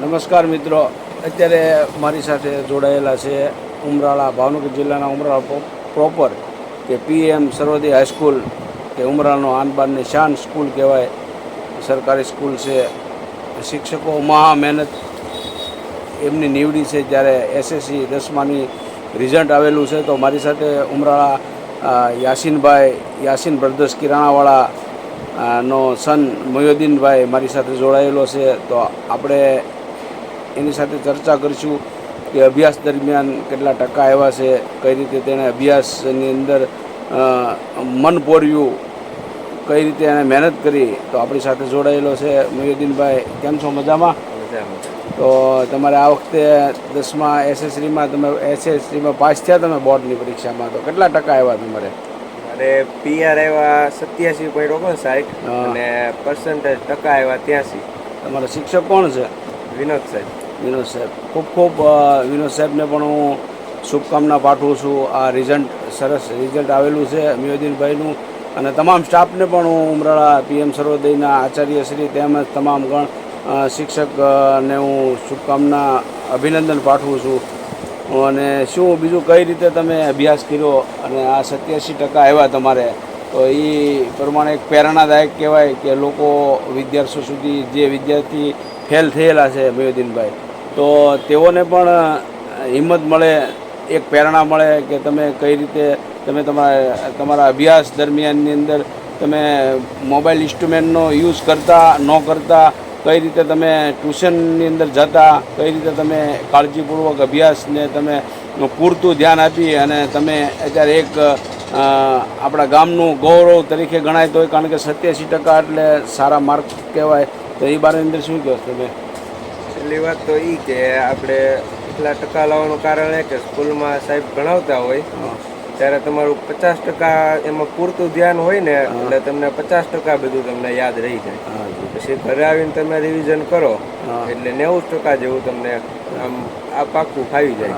નમસ્કાર મિત્રો. અત્યારે મારી સાથે જોડાયેલા છે ઉમરાળા, ભાવનગર જિલ્લાના ઉમરાળા પ્રોપર કે પીએમ સર્વોદય હાઈસ્કૂલ કે ઉમરાળાનો આનબાનની શાન સ્કૂલ કહેવાય. સરકારી સ્કૂલ છે. શિક્ષકો મહા મહેનત એમની નીવડી છે. જ્યારે એસએસસી દસમાની રિઝલ્ટ આવેલું છે તો મારી સાથે ઉમરાળા યાસીનભાઈ, યાસીન બ્રદર્સ કિરાણાવાળા નો સન મોયુદ્દીનભાઈ મારી સાથે જોડાયેલો છે. તો આપણે એની સાથે ચર્ચા કરીશું કે અભ્યાસ દરમિયાન કેટલા ટકા આવ્યા છે કઈ રીતે તેણે અભ્યાસની અંદર મન પોર્યું કઈ રીતે એણે મહેનત કરી તો આપણી સાથે જોડાયેલો છે મુયુદ્દીનભાઈ કેમ છો? મજામાં? તો તમારે આ વખતે દસમા એસએસસીમાં તમે એસએસસીમાં પાસ થયા તમે બોર્ડની પરીક્ષામાં તો કેટલા ટકા આવ્યા તમારે? અને પીઆર આવ્યા સત્યાસી પોઈન્ટ ઓગણસાઠ. અને પર્સન્ટેજ ટકા આવ્યા ત્યાંસી. તમારા શિક્ષક કોણ છે? વિનોદ સાહેબ. વિનોદ સાહેબ. ખૂબ ખૂબ વિનોદ સાહેબને પણ હું શુભકામના પાઠવું છું. આ રિઝલ્ટ, સરસ રિઝલ્ટ આવેલું છે મિયોદીનભાઈનું. અને તમામ સ્ટાફને પણ હું ઉમરાળા પીએમ સર્વોદયના આચાર્યશ્રી તેમજ તમામ ગણ શિક્ષકને હું શુભકામના, અભિનંદન પાઠવું છું. અને શું બીજું કઈ રીતે તમે અભ્યાસ કર્યો? અને આ સત્યાસી ટકા આવ્યા તમારે. તો એ પ્રમાણે એક પ્રેરણાદાયક કહેવાય કે લોકો વિદ્યાર્થીઓ સુધી, જે વિદ્યાર્થી ફેલ થયેલા છે મયુદ્દીનભાઈ તો તેઓને પણ હિંમત મળે, એક પ્રેરણા મળે કે તમે કઈ રીતે, તમે તમારા તમારા અભ્યાસ દરમિયાનની અંદર તમે મોબાઈલ ઇન્સ્ટ્રુમેન્ટનો યુઝ કરતા, ન કરતા, કઈ રીતે તમે ટ્યુશનની અંદર જતા, કઈ રીતે તમે કાળજીપૂર્વક અભ્યાસને તમે પૂરતું ધ્યાન આપી અને તમે અત્યારે એક આપણા ગામનું ગૌરવ તરીકે ગણાય તો કારણ કે સત્યાસી ટકા એટલે સારા માર્ક કહેવાય. તો એ બારની અંદર શું કહો તમે? છેલ્લી વાત તો એ કે આપણે એટલા ટકા લાવવાનું કારણ એ કે સ્કૂલમાં સાહેબ ભણાવતા હોય. ત્યારે તમારું પચાસ ટકા એમાં પૂરતું ધ્યાન હોય ને એટલે તમને પચાસ ટકા બધું તમને યાદ રહી જાય. પછી ઘરે આવીને તમે રિવિઝન કરો એટલે નેવું ટકા જેવું તમને આમ આ પાકું ફાવી જાય.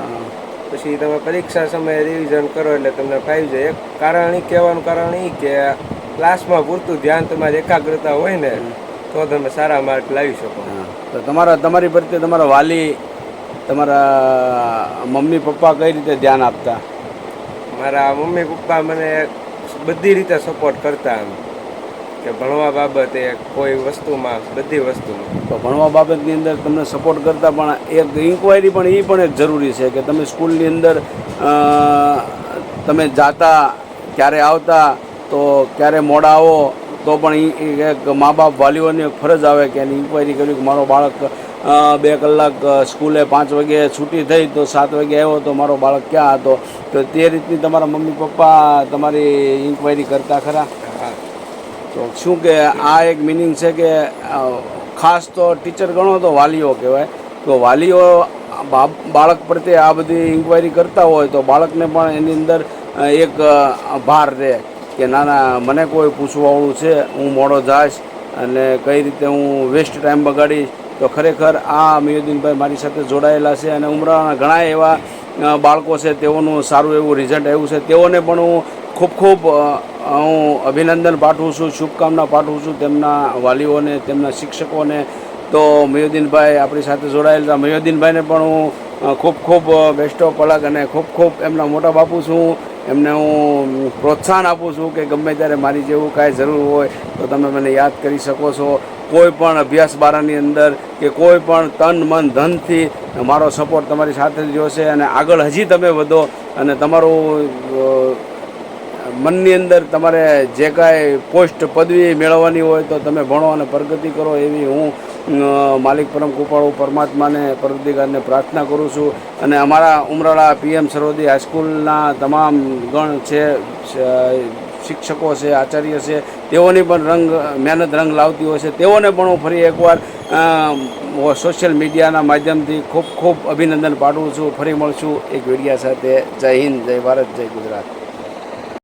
પછી તમે પરીક્ષા સમયે રિવિઝન કરો એટલે તમને ફાવી જાય. એક કારણ એ કહેવાનું કારણ એ કે ક્લાસમાં પૂરતું ધ્યાન તમારી એકાગ્રતા હોય ને તો તમે સારા માર્ક લાવી શકો. તો તમારા તમારી પ્રત્યે તમારા વાલી તમારા મમ્મી પપ્પા કઈ રીતે ધ્યાન આપતા? મારા મમ્મી પપ્પા મને બધી રીતે સપોર્ટ કરતા એમ. કે ભણવા બાબતે કોઈ વસ્તુમાં બધી વસ્તુમાં. તો ભણવા બાબતની અંદર તમને સપોર્ટ કરતા પણ એક ઇન્કવાયરી પણ એ પણ એક જરૂરી છે કે તમે સ્કૂલની અંદર તમે જાતા ક્યારે આવતા તો ક્યારે મોડા આવો તો પણ એ મા બાપ વાલીઓની ફરજ આવે કે એની ઇન્કવાયરી કરવી કે મારો બાળક બે કલાક સ્કૂલે પાંચ વાગે છૂટી થઈ તો સાત વાગે આવ્યો તો મારો બાળક ક્યાં હતો? તો તે રીતની તમારા મમ્મી પપ્પા તમારી ઇન્કવાયરી કરતા ખરા? તો શું કે આ એક મિનિંગ છે કે ખાસ તો ટીચર ગણો તો વાલીઓ કહેવાય. તો વાલીઓ બાળક પ્રત્યે આ બધી ઇન્કવાયરી કરતા હોય તો બાળકને પણ એની અંદર એક ભાર રહે. કે ના ના મને કોઈ પૂછવાવાળું છે, હું મોડો જાઈશ અને કઈ રીતે હું વેસ્ટ ટાઈમ બગાડીશ, તો ખરેખર આ મયુદ્દીનભાઈ મારી સાથે જોડાયેલા છે અને ઉમરાના ઘણા એવા બાળકો છે, તેઓનું સારું એવું રિઝલ્ટ આવ્યું છે. તેઓને પણ હું ખૂબ ખૂબ હું અભિનંદન પાઠવું છું, શુભકામના પાઠવું છું તેમના વાલીઓને, તેમના શિક્ષકોને. તો મયુદ્દીનભાઈ આપણી સાથે જોડાયેલા. મયુદ્દીનભાઈને પણ હું ખૂબ ખૂબ બેસ્ટ ઓફ અલગ અને ખૂબ ખૂબ એમના મોટા બાપુ છું. એમને હું પ્રોત્સાહન આપું છું કે ગમે ત્યારે મારી જેવું કાંઈ જરૂર હોય તો તમે મને યાદ કરી શકો છો. કોઈ પણ અભ્યાસ બારાની અંદર કે કોઈ પણ તન, મન, ધનથી મારો સપોર્ટ તમારી સાથે જોશે અને આગળ હજી તમે વધો અને તમારું મનની અંદર તમારે જે કાંઈ પોસ્ટ, પદવી મેળવવાની હોય તો તમે ભણો અને પ્રગતિ કરો એવી હું માલિક પરમ કૃપાળુ પરમાત્માને પરવર્તીકારને પ્રાર્થના કરું છું. અને અમારા ઉમરાળા પીએમ સરોદી હાઈસ્કૂલના તમામ ગણ છે શિક્ષકો છે, આચાર્ય છે, તેઓની પણ રંગ, મહેનત રંગ લાવતી હોય છે. તેઓને પણ હું ફરી એકવાર સોશિયલ મીડિયાના માધ્યમથી ખૂબ ખૂબ અભિનંદન પાઠવું છું. ફરી મળશું એક વિડીયા સાથે. જય હિન્દ, જય ભારત, જય ગુજરાત.